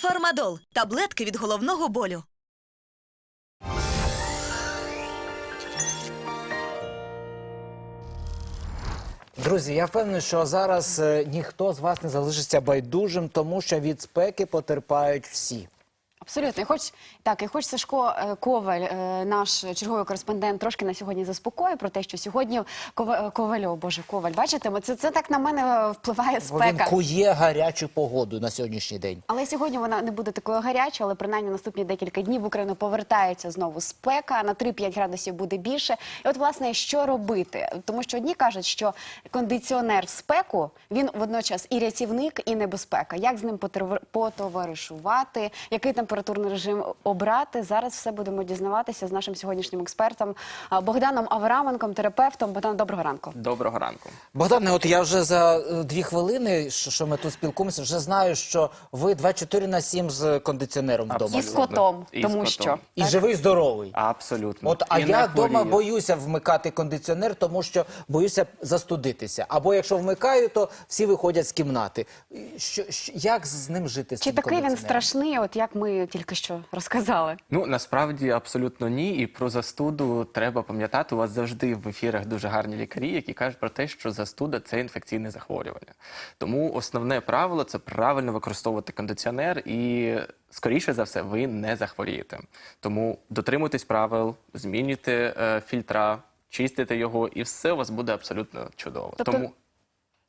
Фармадол таблетки від головного болю. Друзі, я впевнений, що зараз е, ніхто з вас не залишиться байдужим, тому що від спеки потерпають всі. Абсолютно, і хоч так, і хоч Сашко е, Коваль, е, наш черговий кореспондент, трошки на сьогодні заспокоїв про те, що сьогодні Кова- Ковальов, боже, Коваль, бачите, це, це так на мене е, впливає Бо Він кує гарячу погоду на сьогоднішній день. Але сьогодні вона не буде такою гарячою, але принаймні наступні декілька днів в Україну повертається знову спека. На 3-5 градусів буде більше. І от, власне, що робити? Тому що одні кажуть, що кондиціонер в спеку він водночас і рятівник, і небезпека. Як з ним потовар- потоваришувати, який температурний режим обрати? Зараз все будемо дізнаватися з нашим сьогоднішнім експертом Богданом Авраменком, терапевтом. Богдан, доброго ранку. Доброго ранку. Богдане, от я вже за е, дві хвилини, що ми тут спілкуємося, вже знаю, що ви 24 на 7 з кондиціонером вдома. І з котом, І з тому котом. що І живий, здоровий. Абсолютно. От, а І я вдома боюся вмикати кондиціонер, тому що боюся застудитися. Або якщо вмикаю, то всі виходять з кімнати. Що, що як з ним жити? З Чи такий він страшний, от як ми тільки що розказали? Ну насправді абсолютно ні. І про застуду треба пам'ятати. У вас завжди в ефірах дуже гарні лікарі, які кажуть про те, що застуда це інфекційне захворювання. Тому основне правило це правильно використовувати кондиціонер, і скоріше за все, ви не захворієте. Тому дотримуйтесь правил, змінюйте е, фільтра, чистите його, і все у вас буде абсолютно чудово. Тобто- Тому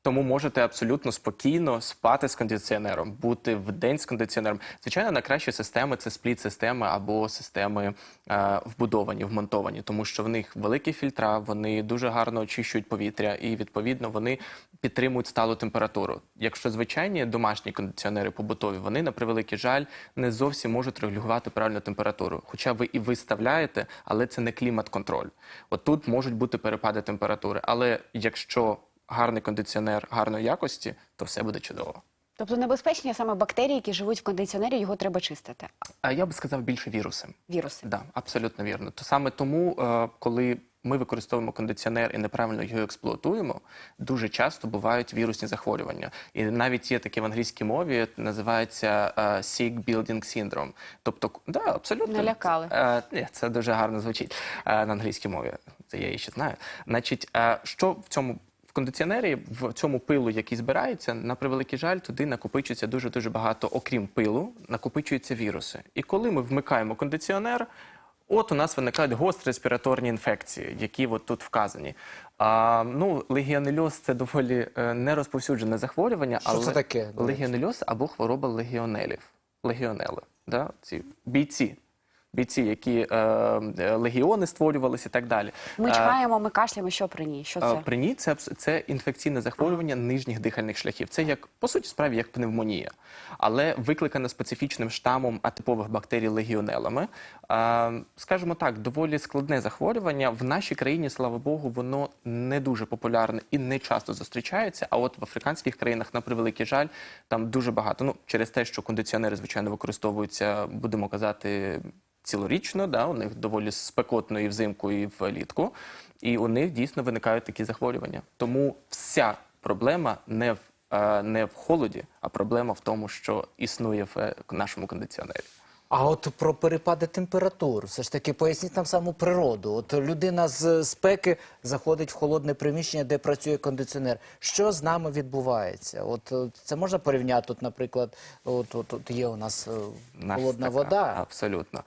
Тому можете абсолютно спокійно спати з кондиціонером, бути в день з кондиціонером. Звичайно, найкращі системи це спліт-системи або системи е, вбудовані, вмонтовані, тому що в них великі фільтра, вони дуже гарно очищують повітря і відповідно вони підтримують сталу температуру. Якщо звичайні домашні кондиціонери побутові, вони на превеликий жаль не зовсім можуть регулювати правильну температуру. Хоча ви і виставляєте, але це не клімат-контроль. От можуть бути перепади температури. Але якщо гарний кондиціонер гарної якості, то все буде чудово. Тобто небезпечні саме бактерії, які живуть в кондиціонері, його треба чистити. А я би сказав більше віруси. Віруси. Да, абсолютно вірно. То саме тому, е, коли ми використовуємо кондиціонер і неправильно його експлуатуємо, дуже часто бувають вірусні захворювання. І навіть є таке в англійській мові, називається е, sick building syndrome. Тобто, да, абсолютно Налякали. Е, ні, це дуже гарно звучить на англійській мові. Це я її ще знаю. Значить, що в цьому в кондиціонері, в цьому пилу, який збирається, на превеликий жаль, туди накопичується дуже дуже багато, окрім пилу, накопичуються віруси. І коли ми вмикаємо кондиціонер. От у нас виникають гострі респіраторні інфекції, які от тут вказані. А, ну, легіонельоз це доволі е, нерозповсюджене захворювання, Що але це таке, легіонельоз або хвороба легіонелів. Легіонели, да? ці бійці. Бійці, які е, е, легіони створювалися і так далі. Ми Е, чхаємо, ми кашляємо. Що при ній? Що це? При ній це, це інфекційне захворювання нижніх дихальних шляхів. Це як по суті справі як пневмонія, але викликане специфічним штамом атипових бактерій легіонелами. Е, Скажімо так, доволі складне захворювання. В нашій країні, слава Богу, воно не дуже популярне і не часто зустрічається. А от в африканських країнах, на превеликий жаль, там дуже багато. Ну через те, що кондиціонери, звичайно, використовуються, будемо казати. Цілорічно, да, у них доволі спекотно і взимку, і влітку, і у них дійсно виникають такі захворювання. Тому вся проблема не в, е, не в холоді, а проблема в тому, що існує в е, нашому кондиціонері. А от про перепади температур, все ж таки поясніть нам саму природу. От людина з спеки заходить в холодне приміщення, де працює кондиціонер. Що з нами відбувається? От е, це можна порівняти, от, наприклад, от, от, от є у нас е, холодна така, вода. Абсолютно.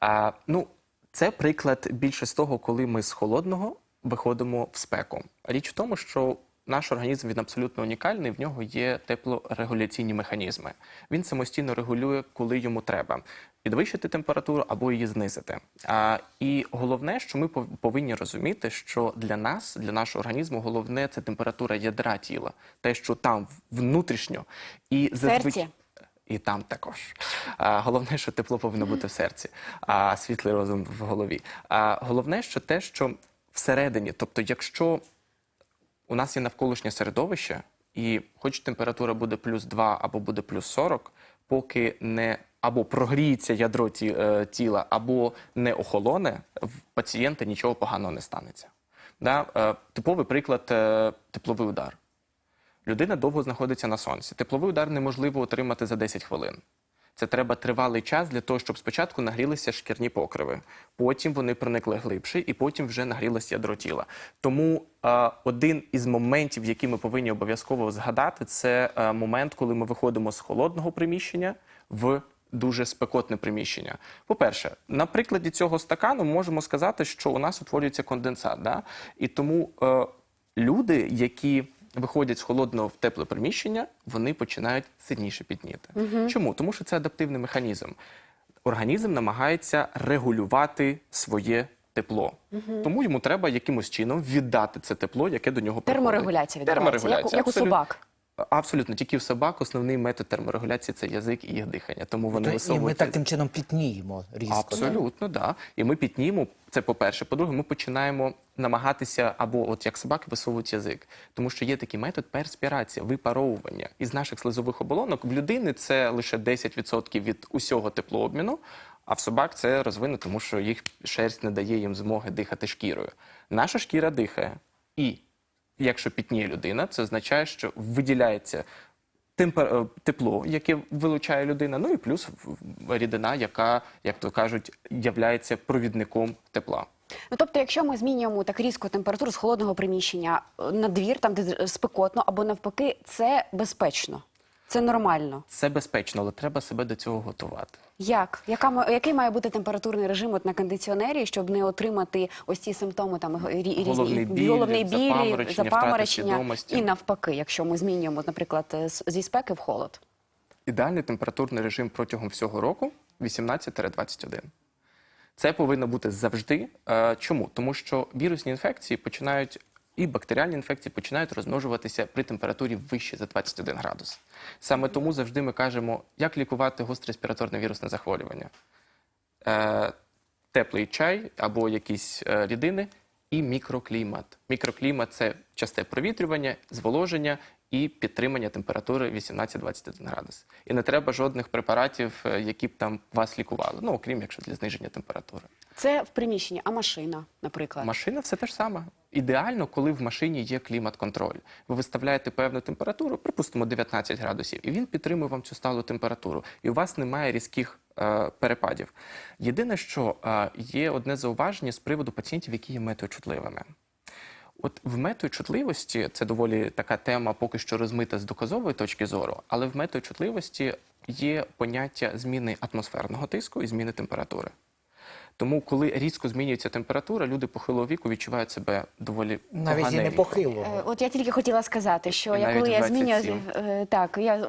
А, ну, це приклад більше з того, коли ми з холодного виходимо в спеку. Річ в тому, що наш організм він абсолютно унікальний, в нього є теплорегуляційні механізми. Він самостійно регулює, коли йому треба. Підвищити температуру або її знизити. А, і головне, що ми повинні розуміти, що для нас, для нашого організму, головне це температура ядра тіла, те, що там внутрішньо, і серці? і там також. А, головне, що тепло повинно бути в серці, а світлий розум в голові. А головне, що те, що всередині, тобто, якщо у нас є навколишнє середовище, і хоч температура буде плюс 2 або буде плюс 40, поки не або прогріється ядро ті, е, тіла, або не охолоне, в пацієнта нічого поганого не станеться. Да? Е, типовий приклад е, тепловий удар. Людина довго знаходиться на сонці. Тепловий удар неможливо отримати за 10 хвилин. Це треба тривалий час для того, щоб спочатку нагрілися шкірні покриви, потім вони проникли глибше, і потім вже нагрілося ядро тіла. Тому е, один із моментів, які ми повинні обов'язково згадати, це е, момент, коли ми виходимо з холодного приміщення в дуже спекотне приміщення. По-перше, на прикладі цього стакану можемо сказати, що у нас утворюється конденсат. Да? І тому е, люди, які виходять з холодного в тепле приміщення, вони починають сильніше підніти. Чому? Тому що це адаптивний механізм. Організм намагається регулювати своє тепло. Тому йому треба якимось чином віддати це тепло, яке до нього приходить. Терморегуляція відбувається, як як у собак. Абсолютно, тільки в собак основний метод терморегуляції це язик і їх дихання. Тому вони То, і ми висовують таким чином пітніємо різко. Абсолютно, да. І ми пітнімо. Це по-перше. По-друге, ми починаємо намагатися, або от як собаки висовують язик, тому що є такий метод перспірація, випаровування. Із наших слизових оболонок в людини це лише 10% від усього теплообміну. А в собак це розвинено, тому що їх шерсть не дає їм змоги дихати шкірою. Наша шкіра дихає. І якщо пітніє людина, це означає, що виділяється темпер... е, тепло, яке вилучає людина, ну і плюс рідина, яка, як то кажуть, являється провідником тепла. Ну тобто, якщо ми змінюємо так різко температуру з холодного приміщення е, на двір, там де спекотно, або навпаки, це безпечно, це нормально. Це безпечно, але треба себе до цього готувати. Як? Яка який має бути температурний режим от на кондиціонері, щоб не отримати ось ці симптоми там різні Головний біль, головний біль, запаморочення, запаморочення і навпаки, якщо ми змінюємо, наприклад, е, зі спеки в холод. Ідеальний температурний режим протягом всього року 18-21. Це повинно бути завжди. Е, Чому? Тому що вірусні інфекції починають і бактеріальні інфекції починають розмножуватися при температурі вище за 21 градус. Саме тому завжди ми кажемо, як лікувати гостре респіраторне вірусне захворювання. Е, теплий чай або якісь е, рідини і мікроклімат. Мікроклімат це часте провітрювання, зволоження і підтримання температури 18-21 градус. І не треба жодних препаратів, е, які б там вас лікували. Ну, окрім якщо для зниження температури. Це в приміщенні, а машина, наприклад. Машина все те ж саме. Ідеально, коли в машині є клімат-контроль. Ви виставляєте певну температуру, припустимо 19 градусів, і він підтримує вам цю сталу температуру. І у вас немає різких е, перепадів. Єдине, що е, є одне зауваження з приводу пацієнтів, які є метеочутливими. От в метеочутливості це доволі така тема, поки що розмита з доказової точки зору, але в метеочутливості є поняття зміни атмосферного тиску і зміни температури. Тому, коли різко змінюється температура, люди похилого віку відчувають себе доволі Навіть і не похилого. Е, От я тільки хотіла сказати, що я, коли я 27. змінюю е, так, я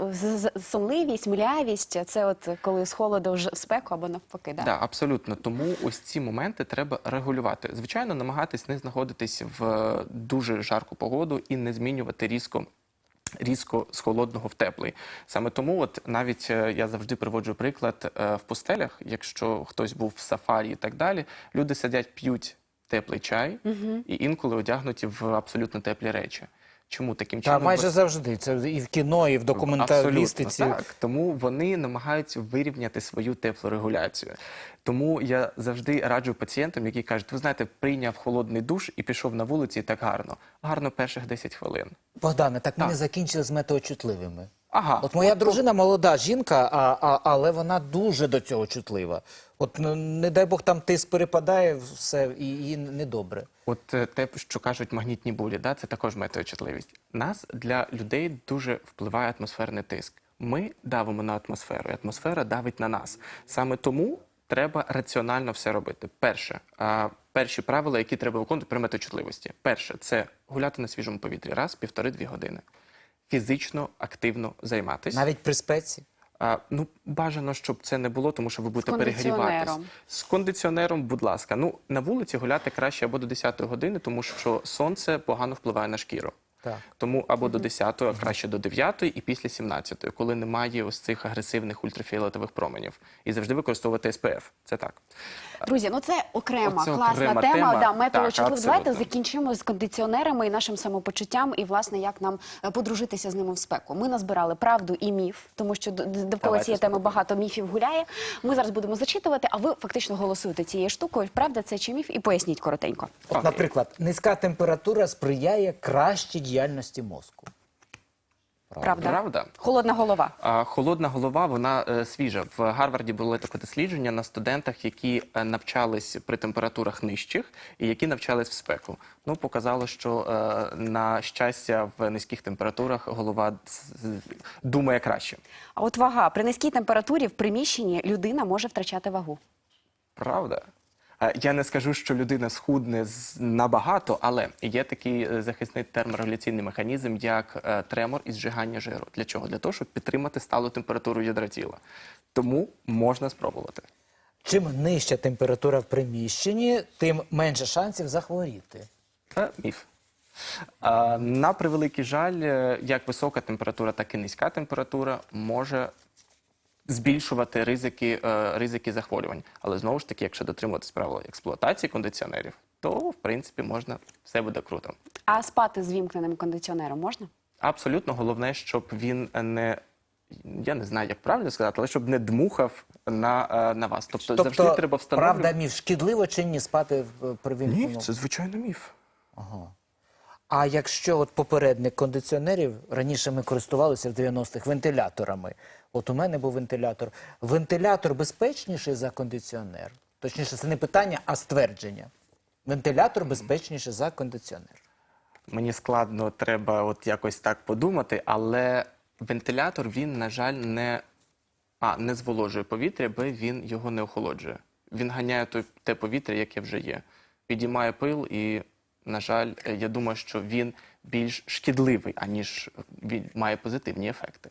сонливість, млявість, це от коли з холоду вже в спеку або навпаки, да? Да, абсолютно. Тому ось ці моменти треба регулювати. Звичайно, намагатись не знаходитись в е, дуже жарку погоду і не змінювати різко. Різко з холодного в теплий. Саме тому, от навіть е, я завжди приводжу приклад е, в пустелях, якщо хтось був в сафарі і так далі, люди сидять, п'ють теплий чай і інколи одягнуті в абсолютно теплі речі. Чому таким Та чином? майже завжди. Це і в кіно, і в документалістиці. Абсолютно, так. Тому вони намагаються вирівняти свою теплорегуляцію. Тому я завжди раджу пацієнтам, які кажуть, ви знаєте, прийняв холодний душ і пішов на вулиці, і так гарно. Гарно перших 10 хвилин. Богдане, так ми не закінчили з метеочутливими. Ага. От моя дружина молода жінка, а, а, але вона дуже до цього чутлива. От ну, не дай Бог там тиск перепадає, все і їй недобре. От е, те, що кажуть магнітні бурі, да, це також метеочутливість. Нас для людей дуже впливає атмосферний тиск. Ми давимо на атмосферу, і атмосфера давить на нас. Саме тому треба раціонально все робити. Перше, а, перші правила, які треба виконувати при метеочутливості. Перше, це гуляти на свіжому повітрі раз, півтори-дві години. Фізично активно займатися. Навіть при спеці. А, ну, бажано, щоб це не було, тому що ви будете кондиціонером. перегріватись. З кондиціонером, будь ласка. Ну, на вулиці гуляти краще або до 10 години, тому що сонце погано впливає на шкіру. Так. Тому або до 10, а краще до 9 і після 17, коли немає ось цих агресивних ультрафіолетових променів. І завжди використовувати SPF. Це так. Друзі, ну це окрема Оце класна окрема тема. тема. Да, метеочутлив. Так, Давайте закінчимо з кондиціонерами і нашим самопочуттям, і власне як нам е, подружитися з ними в спеку. Ми назбирали правду і міф, тому що довкола цієї теми багато міфів гуляє. Ми зараз будемо зачитувати, а ви фактично голосуєте цією штукою. Правда, це чи міф? І поясніть коротенько. От, наприклад, низька температура сприяє кращій діяльності мозку. Правда? Правда. Холодна голова. А холодна голова, вона е, свіжа. В Гарварді було таке дослідження на студентах, які е, навчались при температурах нижчих і які навчались в спеку. Ну, показало, що е, на щастя в низьких температурах голова думає краще. А от вага при низькій температурі в приміщенні людина може втрачати вагу. Правда? Е, Я не скажу, що людина схудне набагато, але є такий е, захисний терморегуляційний механізм, як е, тремор і зжигання жиру. Для чого? Для того, щоб підтримати сталу температуру ядра тіла. Тому можна спробувати. Чим нижча температура в приміщенні, тим менше шансів захворіти. Це міф. На превеликий жаль, як висока температура, так і низька температура може збільшувати ризики, е, ризики захворювань. Але знову ж таки, якщо дотримуватись правил експлуатації кондиціонерів, то в принципі можна все буде круто. А спати з вімкненим кондиціонером можна? Абсолютно головне, щоб він не. Я не знаю, як правильно сказати, але щоб не дмухав на, е, на вас. Тобто, завжди треба встановлювати. правда, міф шкідливо чи ні спати в при вімкненому? Ні, це звичайно міф. А якщо от попередник кондиціонерів, раніше ми користувалися в 90-х вентиляторами. От у мене був вентилятор. Вентилятор безпечніший за кондиціонер. Точніше, це не питання, а ствердження. Вентилятор безпечніший за кондиціонер. Мені складно, треба от якось так подумати, але вентилятор він, на жаль, не, а, не зволожує повітря, бо він його не охолоджує. Він ганяє той, те повітря, яке вже є. Підіймає пил, і, на жаль, е, я думаю, що він більш шкідливий, аніж він має позитивні ефекти.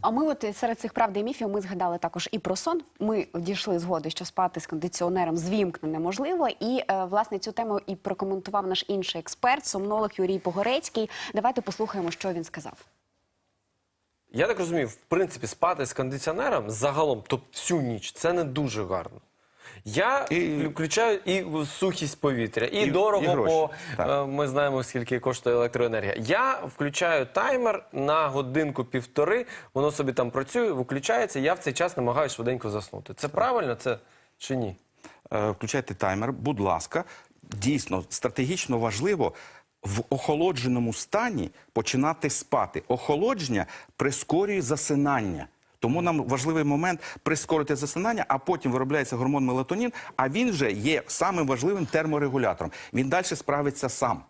А ми, от серед цих правди і міфів, ми згадали також і про сон. Ми дійшли згоди, що спати з кондиціонером звімкне неможливо. І е, власне цю тему і прокоментував наш інший експерт, сомнолог Юрій Погорецький. Давайте послухаємо, що він сказав. Я так розумію, в принципі, спати з кондиціонером загалом, тобто всю ніч, це не дуже гарно. Я І- включаю і сухість повітря, і, І- дорого, і гроші. бо Так. е, ми знаємо, скільки коштує електроенергія. Я включаю таймер на годинку-півтори, воно собі там працює, виключається, я в цей час намагаюся швиденько заснути. Це правильно це чи ні? Е, Включайте таймер, будь ласка. Дійсно, стратегічно важливо в охолодженому стані починати спати. Охолодження прискорює засинання. Тому нам важливий момент прискорити засинання, а потім виробляється гормон мелатонін, а він вже є самим важливим терморегулятором. Він далі справиться сам.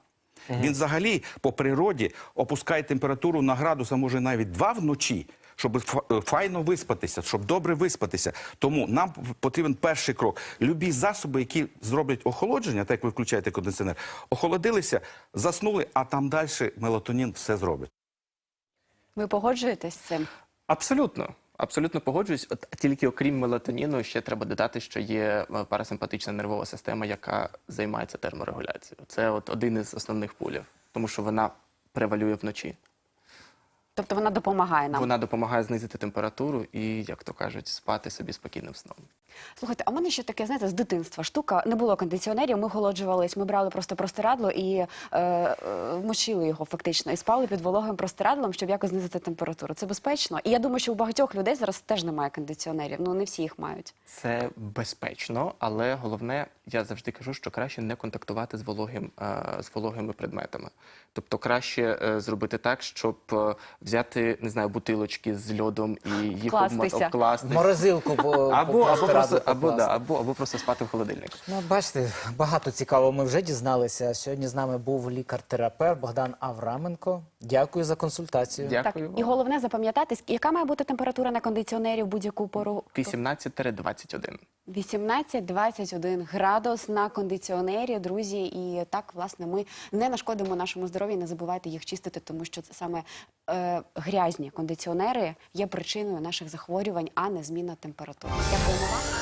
Він взагалі по природі опускає температуру на градус, а може навіть два вночі, щоб е, файно виспатися, щоб добре виспатися. Тому нам потрібен перший крок. Любі засоби, які зроблять охолодження, так як ви включаєте кондиціонер, охолодилися, заснули, а там далі мелатонін все зробить. Ви погоджуєтесь з цим? Абсолютно. Абсолютно погоджуюсь. От тільки окрім мелатоніну, ще треба додати, що є е, парасимпатична нервова система, яка займається терморегуляцією. Це от один із основних пулів, тому що вона превалює вночі. Тобто вона допомагає нам. Вона допомагає знизити температуру і, як то кажуть, спати собі спокійним сном. Слухайте, а в мене ще таке, знаєте, з дитинства штука. Не було кондиціонерів, ми охолоджувались, ми брали просто простирадло і е, е, мочили його фактично, і спали під вологим простирадлом, щоб якось знизити температуру. Це безпечно. І я думаю, що у багатьох людей зараз теж немає кондиціонерів. Ну не всі їх мають. Це безпечно, але головне, я завжди кажу, що краще не контактувати з вологим е, з вологими предметами. Тобто краще е, зробити так, щоб е, взяти не знаю бутилочки з льодом і їх Вкластися. обкласти. Морозилку по, Або, по або, просто, або, да, або, або просто спати в холодильник. Ну, бачите, багато цікавого ми вже дізналися. Сьогодні з нами був лікар-терапевт Богдан Авраменко. Дякую за консультацію. Дякую. Так, і головне запам'ятати, яка має бути температура на кондиціонері в будь-яку пору. 18-21. 18-21 градус на кондиціонері, друзі. І так, власне, ми не нашкодимо нашому здоров'ю. Не забувайте їх чистити, тому що це саме е, грязні кондиціонери є причиною наших захворювань, а не зміна температури. Дякуємо вам.